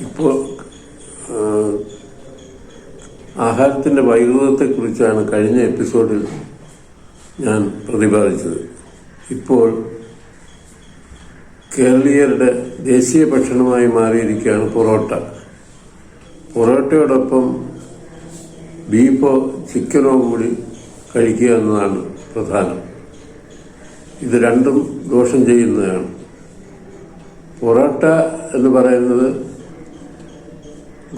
ഇപ്പോൾ ആഹാരത്തിന്റെ വൈകൃതത്തെക്കുറിച്ചാണ് കഴിഞ്ഞ എപ്പിസോഡിൽ ഞാൻ പ്രതിപാദിച്ചത്. ഇപ്പോൾ കേരളീയരുടെ ദേശീയ ഭക്ഷണമായി മാറിയിരിക്കുകയാണ് പൊറോട്ട. പൊറോട്ടയോടൊപ്പം ബീഫോ ചിക്കനോ കൂടി കഴിക്കുക എന്നതാണ് പ്രധാനം. ഇത് രണ്ടും ദോഷം ചെയ്യുന്നതാണ്. പൊറോട്ട എന്ന് പറയുന്നത്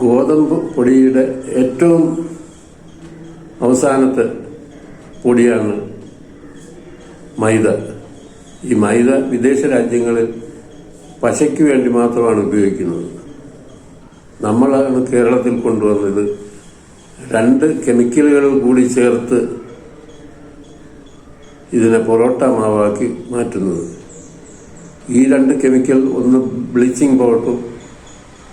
ഗോതമ്പ് പൊടിയുടെ ഏറ്റവും അവസാനത്തെ പൊടിയാണ് മൈദ. ഈ മൈദ വിദേശ രാജ്യങ്ങളിൽ പശയ്ക്ക് വേണ്ടി മാത്രമാണ് ഉപയോഗിക്കുന്നത്. നമ്മളാണ് കേരളത്തിൽ കൊണ്ടുവന്നത്. രണ്ട് കെമിക്കലുകൾ കൂടി ചേർത്ത് ഇതിനെ പൊറോട്ട മാവാക്കി മാറ്റുന്നത്. ഈ രണ്ട് കെമിക്കൽ ഒന്ന് ബ്ലീച്ചിങ് പൗഡറും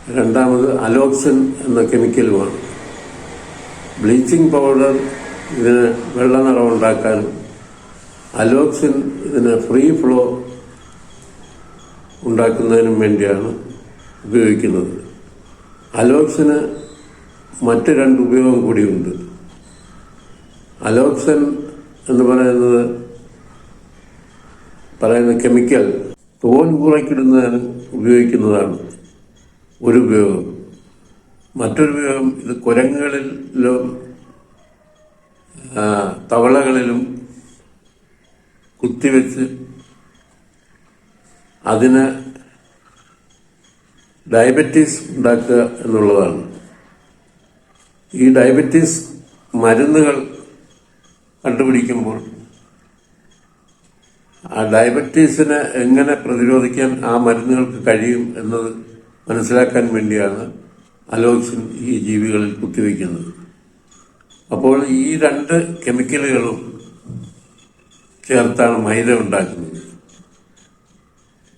രണ്ടാമത് അലോക്സിൻ എന്ന കെമിക്കലുമാണ്. ബ്ലീച്ചിങ് പൗഡർ ഇതിന് വെള്ള നിറം ഉണ്ടാക്കാനും അലോക്സിൻ ഇതിന് ഫ്രീ ഫ്ലോ ഉണ്ടാക്കുന്നതിനും വേണ്ടിയാണ് ഉപയോഗിക്കുന്നത്. അലോക്സിന് മറ്റ് രണ്ട് ഉപയോഗം കൂടിയുണ്ട്. അലോക്സൻ എന്ന് പറയുന്നത് പറയുന്ന കെമിക്കൽ തോൽ കുറയ്ക്കിടുന്നതിന് ഉപയോഗിക്കുന്നതാണ്. ഒരു ഉപയോഗം. മറ്റൊരു ഉപയോഗം ഇത് കുരങ്ങുകളിലും തവളകളിലും കുത്തിവെച്ച് അതിന് ഡയബറ്റീസ് ഉണ്ടാക്കുക എന്നുള്ളതാണ്. ഈ ഡയബറ്റീസ് മരുന്നുകൾ കണ്ടുപിടിക്കുമ്പോൾ ആ ഡയബറ്റീസിനെ എങ്ങനെ പ്രതിരോധിക്കാൻ ആ മരുന്നുകൾക്ക് കഴിയും എന്നത് മനസ്സിലാക്കാൻ വേണ്ടിയാണ് അലോക്സിൻ ഈ ജീവികളിൽ കുത്തിവെക്കുന്നത്. അപ്പോൾ ഈ രണ്ട് കെമിക്കലുകളും ചേർത്താണ് മൈദ ഉണ്ടാക്കുന്നത്.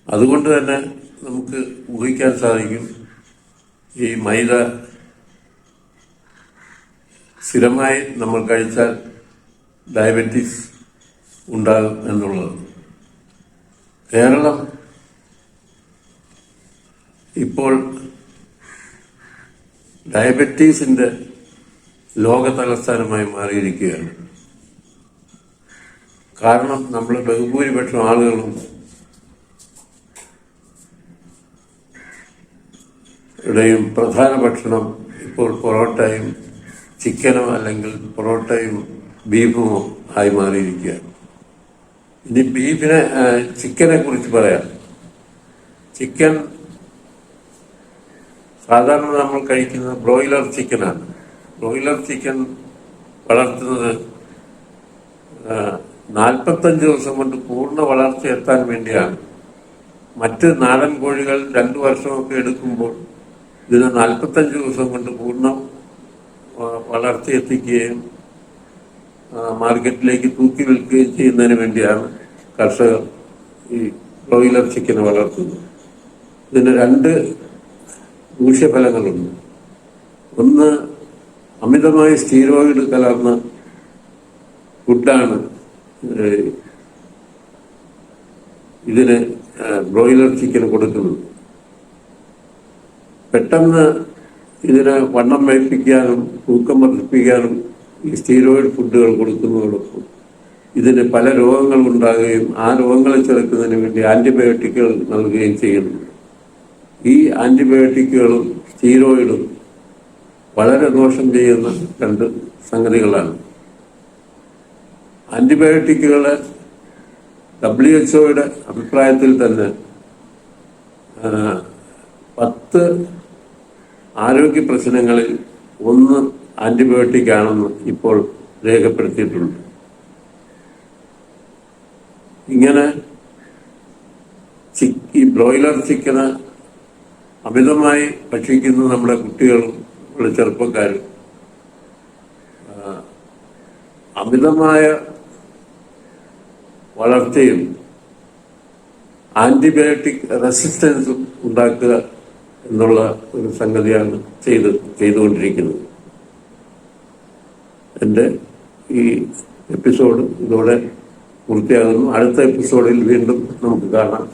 അതുകൊണ്ട് തന്നെ നമുക്ക് ഊഹിക്കാൻ സാധിക്കും ഈ മൈദ സ്ഥിരമായി നമ്മൾ കഴിച്ചാൽ ഡയബറ്റീസ് ഉണ്ടാകും എന്നുള്ളത്. കേരളം ഇപ്പോൾ ഡയബറ്റീസിന്റെ ലോക തലസ്ഥാനമായി മാറിയിരിക്കുകയാണ്. കാരണം നമ്മൾ ബഹുഭൂരിപക്ഷം ആളുകളും ഇടയും പ്രധാന ഭക്ഷണം ഇപ്പോൾ പൊറോട്ടയും ചിക്കനോ അല്ലെങ്കിൽ പൊറോട്ടയും ബീഫുമോ ആയി മാറിയിരിക്കുകയാണ്. ഇനി ബീഫിനെ ചിക്കനെ കുറിച്ച് പറയാം. ചിക്കൻ സാധാരണ നമ്മൾ കഴിക്കുന്നത് ബ്രോയിലർ ചിക്കനാണ്. ബ്രോയിലർ ചിക്കൻ വളർത്തുന്നത് നാൽപ്പത്തഞ്ച് ദിവസം കൊണ്ട് പൂർണ വളർച്ച എത്താൻ വേണ്ടിയാണ്. മറ്റ് നാടൻ കോഴികൾ രണ്ടു വർഷമൊക്കെ എടുക്കുമ്പോൾ ഇതിന് നാൽപ്പത്തഞ്ച് ദിവസം കൊണ്ട് പൂർണ വളർച്ച എത്തിക്കുകയും മാർക്കറ്റിലേക്ക് തൂക്കി വിൽക്കുകയും ചെയ്യുന്നതിന് വേണ്ടിയാണ് കർഷകർ ഈ ബ്രോയിലർ ചിക്കൻ വളർത്തുന്നത്. ഇതിന് രണ്ട് ദൂഷ്യഫലങ്ങളുണ്ട്. ഒന്ന് അമിതമായി സ്റ്റീറോയിഡ് കലർന്ന ഫുഡാണ് ഇതിന് ബ്രോയിലർ ചിക്കന് കൊടുക്കുന്നത്. പെട്ടെന്ന് ഇതിനെ വണ്ണം വയ്പ്പിക്കാനും തൂക്കം വർദ്ധിപ്പിക്കാനും ഈ സ്റ്റീറോയിഡ് ഫുഡുകൾ കൊടുക്കുന്നതോടൊപ്പം ഇതിന് പല രോഗങ്ങൾ ഉണ്ടാകുകയും ആ രോഗങ്ങളെ ചെറുക്കുന്നതിന് വേണ്ടി ആന്റിബയോട്ടിക്കുകൾ നൽകുകയും ചെയ്യുന്നു ഈ ആന്റിബയോട്ടിക്കുകളും സ്റ്റീറോയിഡും വളരെ ദോഷം ചെയ്യുന്ന രണ്ട് സംഗതികളാണ്. ആന്റിബയോട്ടിക്കുകളെ ഡബ്ല്യു എച്ച്ഒയുടെ അഭിപ്രായത്തിൽ തന്നെ പത്ത് ആരോഗ്യ പ്രശ്നങ്ങളിൽ ഒന്ന് ആന്റിബയോട്ടിക് ആണെന്ന് ഇപ്പോൾ രേഖപ്പെടുത്തിയിട്ടുണ്ട്. ഇങ്ങനെ ഈ ബ്രോയിലർ ചിക്കന് അമിതമായി ഭക്ഷിക്കുന്ന നമ്മുടെ കുട്ടികളും നമ്മുടെ ചെറുപ്പക്കാരും അമിതമായ വളർച്ചയും ആന്റിബയോട്ടിക് റെസിസ്റ്റൻസും ഉണ്ടാക്കുക എന്നുള്ള ഒരു സംഗതിയാണ് ചെയ്ത് ചെയ്തുകൊണ്ടിരിക്കുന്നത്. എന്റെ ഈ എപ്പിസോഡ് ഇതോടെ പൂർത്തിയാകുന്നു. അടുത്ത എപ്പിസോഡിൽ വീണ്ടും നമുക്ക് കാണാം.